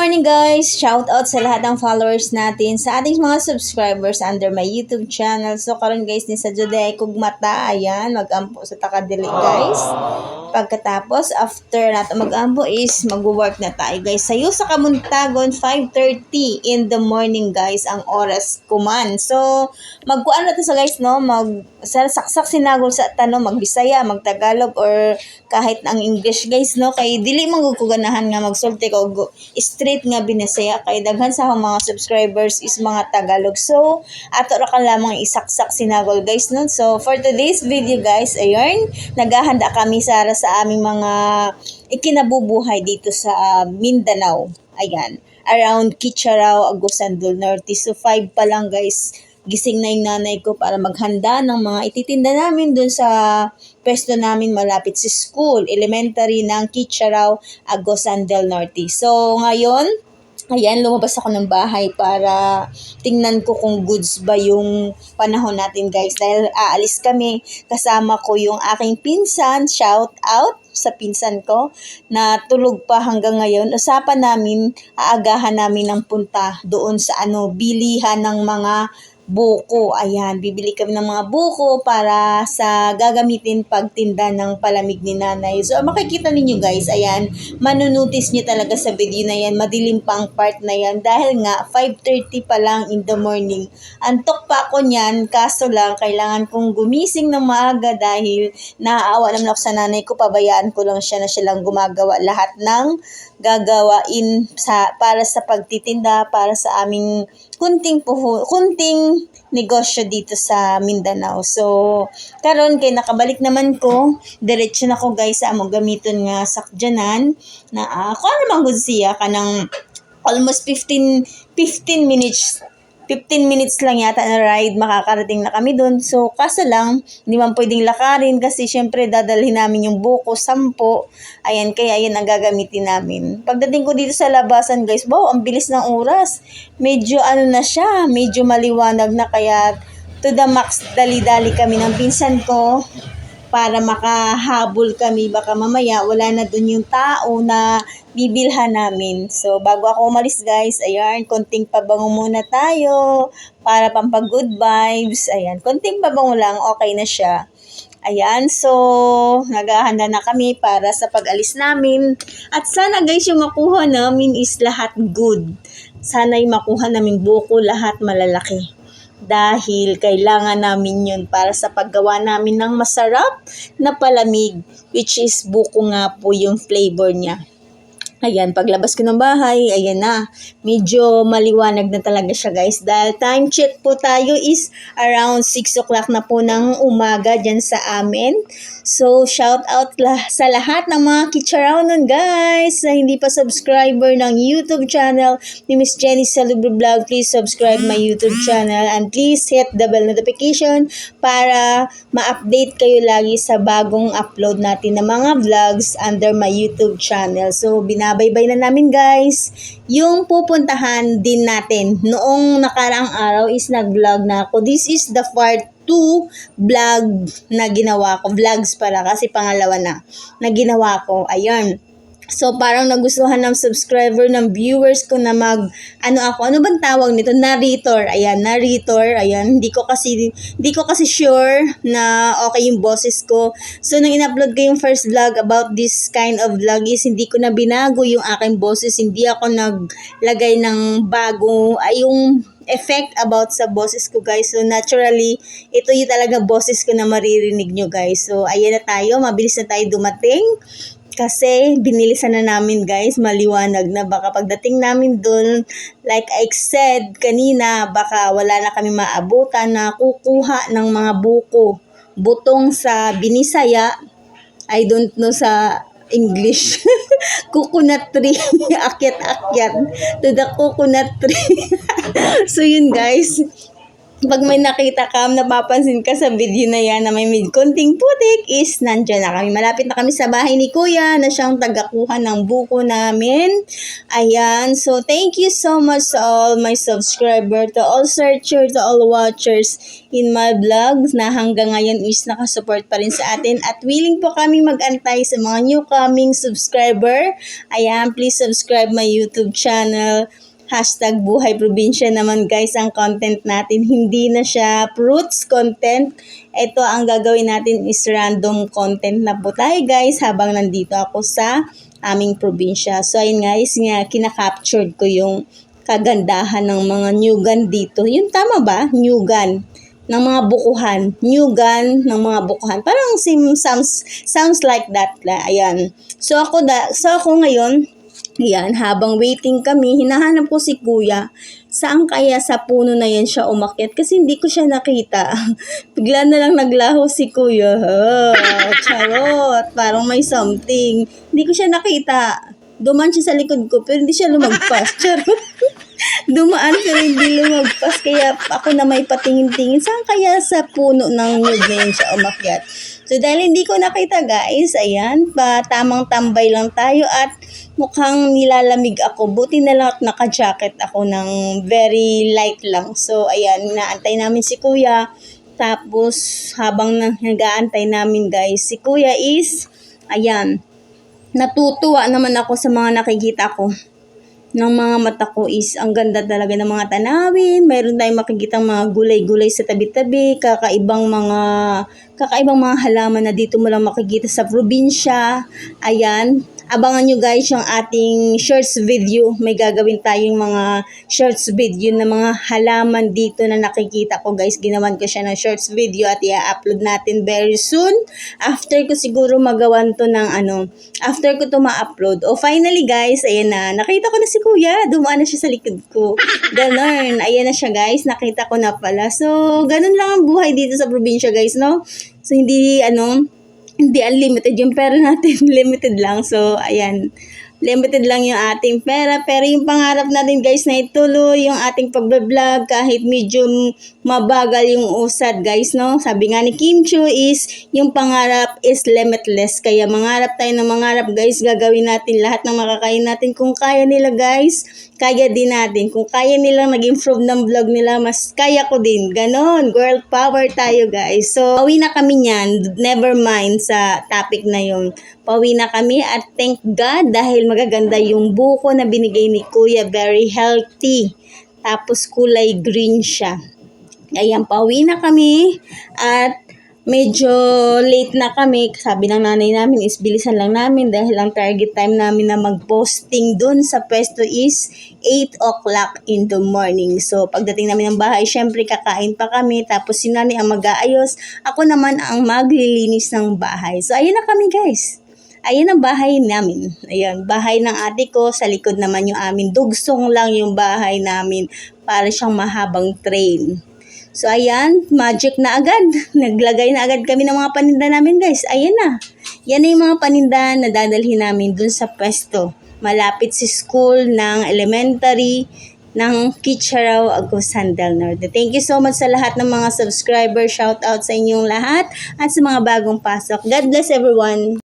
morning guys! Shout out sa lahat ng followers natin, sa ating mga subscribers under my YouTube channel. So karon guys ni sa Juday kog mata, ayan, magampo sa takadili guys. Pagkatapos after nato magampo is magwo-work na tayo guys. Sayo sa Kamuntagon 5:30 in the morning guys ang oras kuman. So magkuan na to sa guys no, mag sa saksak sinagol sa tanong magbisaya, magtagalog or kahit ang English guys no kay dili ko ganahan nga magsulti ko go- straight nga binisaya kay daghan sa mga subscribers is mga Tagalog. So ato ra ka lamang isaksak sinagol guys no. So for today's video guys, ayun, naghahanda kami sa sa aming mga ikinabubuhay dito sa ah, Mindanao. Ayan, around Kitcharao, Agusan del Norte. So 5 pa lang guys gising na yung nanay ko para maghanda ng mga ititinda namin dun sa pwesto namin malapit sa school, elementary ng Kitcharao, Agosan del Norte. So, ngayon, ayan, lumabas ako ng bahay para tingnan ko kung goods ba yung panahon natin guys. Dahil aalis kami, kasama ko yung aking pinsan, shout out sa pinsan ko na tulog pa hanggang ngayon. Usapan namin, aagahan namin ng punta doon sa ano, bilihan ng mga buko. Ayan, bibili kami ng mga buko para sa gagamitin pagtinda ng palamig ni nanay. So, makikita ninyo guys, ayan, manunotice nyo talaga sa video na yan, madilim pa ang part na yan dahil nga 5.30 pa lang in the morning. Antok pa ako niyan, kaso lang, kailangan kong gumising ng maaga dahil naaawa naman ako sa nanay ko, pabayaan ko lang siya na siya lang gumagawa lahat ng gagawain sa para sa pagtitinda para sa aming kunting puhu, kunting negosyo dito sa Mindanao. So, karon kay nakabalik naman ko, diretso na ko guys sa among gamiton nga sakjanan na uh, kung ano man gud siya kanang almost 15 15 minutes 15 minutes lang yata na ride, makakarating na kami doon. So, kaso lang, hindi man pwedeng lakarin kasi syempre dadalhin namin yung buko, sampo. Ayan, kaya yan ang gagamitin namin. Pagdating ko dito sa labasan, guys, wow, ang bilis ng oras. Medyo ano na siya, medyo maliwanag na kaya to the max, dali-dali kami ng pinsan ko para makahabol kami. Baka mamaya wala na dun yung tao na bibilhan namin. So, bago ako umalis guys, ayan, konting pabango muna tayo para pampag good vibes. Ayan, konting pabango lang, okay na siya. Ayan, so naghahanda na kami para sa pag-alis namin. At sana guys, yung makuha namin is lahat good. Sana yung makuha namin buko lahat malalaki dahil kailangan namin yun para sa paggawa namin ng masarap na palamig which is buko nga po yung flavor niya. Ayan, paglabas ko ng bahay, ayan na. Medyo maliwanag na talaga siya guys. Dahil time check po tayo is around 6 o'clock na po ng umaga dyan sa amin. So, shout out lah sa lahat ng mga kitcharaw nun guys na hindi pa subscriber ng YouTube channel ni Miss Jenny Salubre Vlog. Please subscribe my YouTube channel and please hit the bell notification para ma-update kayo lagi sa bagong upload natin ng mga vlogs under my YouTube channel. So, binabaybay na namin guys. Yung pupuntahan din natin noong nakaraang araw is nag-vlog na ako. This is the part 2 vlog na ginawa ko. Vlogs para kasi pangalawa na na ginawa ko. Ayun. So, parang nagustuhan ng subscriber, ng viewers ko na mag, ano ako, ano bang tawag nito? Narrator. Ayan, narrator. Ayan, hindi ko kasi, hindi ko kasi sure na okay yung boses ko. So, nang in-upload ko yung first vlog about this kind of vlog is hindi ko na binago yung aking boses. Hindi ako naglagay ng bago, ay yung effect about sa boses ko guys. So naturally, ito yung talaga boses ko na maririnig nyo guys. So ayan na tayo, mabilis na tayo dumating. Kasi binilisan na namin guys, maliwanag na baka pagdating namin doon, like I said kanina, baka wala na kami maabutan na kukuha ng mga buko, butong sa binisaya, I don't know sa English. coconut tree. Akyat-akyat to the coconut tree. so yun guys. Pag may nakita ka, napapansin ka sa video na yan na may mid konting putik is nandyan na kami. Malapit na kami sa bahay ni Kuya na siyang tagakuha ng buko namin. Ayan. So, thank you so much to all my subscriber, to all searcher, to all watchers in my vlogs na hanggang ngayon is nakasupport pa rin sa atin at willing po kami magantay sa mga new coming subscriber. Ayan, please subscribe my YouTube channel hashtag buhay probinsya naman guys ang content natin. Hindi na siya fruits content. Ito ang gagawin natin is random content na po tayo guys habang nandito ako sa aming probinsya. So ayun guys, nga kinakaptured ko yung kagandahan ng mga new gun dito. Yun tama ba? New gun ng mga bukuhan. New gun ng mga bukuhan. Parang sim, sounds, sounds like that. Ayan. So ako, da, so ako ngayon, yan, habang waiting kami, hinahanap ko si kuya. Saan kaya sa puno na yan siya umakyat? Kasi hindi ko siya nakita. Bigla na lang naglaho si kuya. Ha, charot, parang may something. Hindi ko siya nakita. Duman siya sa likod ko, pero hindi siya lumagpas. Charot. Dumaan pero hindi lumagpas. Kaya ako na may patingin-tingin. Saan kaya sa puno ng nyug na yan siya umakyat? So dahil hindi ko nakita guys, ayan, pa tamang tambay lang tayo at mukhang nilalamig ako. Buti na lang naka-jacket ako ng very light lang. So ayan, inaantay namin si kuya. Tapos habang nag-aantay namin guys, si kuya is, ayan, natutuwa naman ako sa mga nakikita ko ng mga mata ko is ang ganda talaga ng mga tanawin. Mayroon tayong makikita mga gulay-gulay sa tabi-tabi, kakaibang mga kakaibang mga halaman na dito mo lang makikita sa probinsya. Ayan, abangan nyo guys yung ating shorts video. May gagawin tayong mga shorts video na mga halaman dito na nakikita ko guys. Ginawan ko siya ng shorts video at i-upload natin very soon. After ko siguro magawan to ng ano, after ko to ma-upload. O finally guys, ayan na. Nakita ko na si kuya. Dumaan na siya sa likod ko. Ganon. Ayan na siya guys. Nakita ko na pala. So, ganun lang ang buhay dito sa probinsya guys, no? So, hindi ano, hindi unlimited yung pera natin, limited lang. So, ayan, limited lang yung ating pera. Pero yung pangarap natin guys na ituloy yung ating pagbablog kahit medyo mabagal yung usad guys, no? Sabi nga ni Kim Chu is yung pangarap is limitless. Kaya mangarap tayo ng mangarap guys, gagawin natin lahat ng makakain natin. Kung kaya nila guys, kaya din natin. Kung kaya nilang nag-improve ng vlog nila, mas kaya ko din. Ganon, girl power tayo guys. So, pauwi na kami niyan. Never mind sa topic na yun. Pauwi na kami at thank God dahil magaganda yung buko na binigay ni Kuya. Very healthy. Tapos kulay green siya. Ayan, pauwi na kami at medyo late na kami. Sabi ng nanay namin is bilisan lang namin dahil ang target time namin na mag-posting dun sa pwesto is 8 o'clock in the morning. So, pagdating namin ng bahay, syempre kakain pa kami. Tapos si nanay ang mag-aayos. Ako naman ang maglilinis ng bahay. So, ayun na kami guys. Ayun ang bahay namin. Ayun, bahay ng ate ko. Sa likod naman yung amin. Dugsong lang yung bahay namin. Para siyang mahabang train. So, ayan, magic na agad. Naglagay na agad kami ng mga paninda namin, guys. Ayan na. Yan na yung mga paninda na dadalhin namin dun sa pwesto. Malapit si school ng elementary ng Kitcharaw, Agusan del Norte. Thank you so much sa lahat ng mga subscribers. Shout out sa inyong lahat at sa mga bagong pasok. God bless everyone.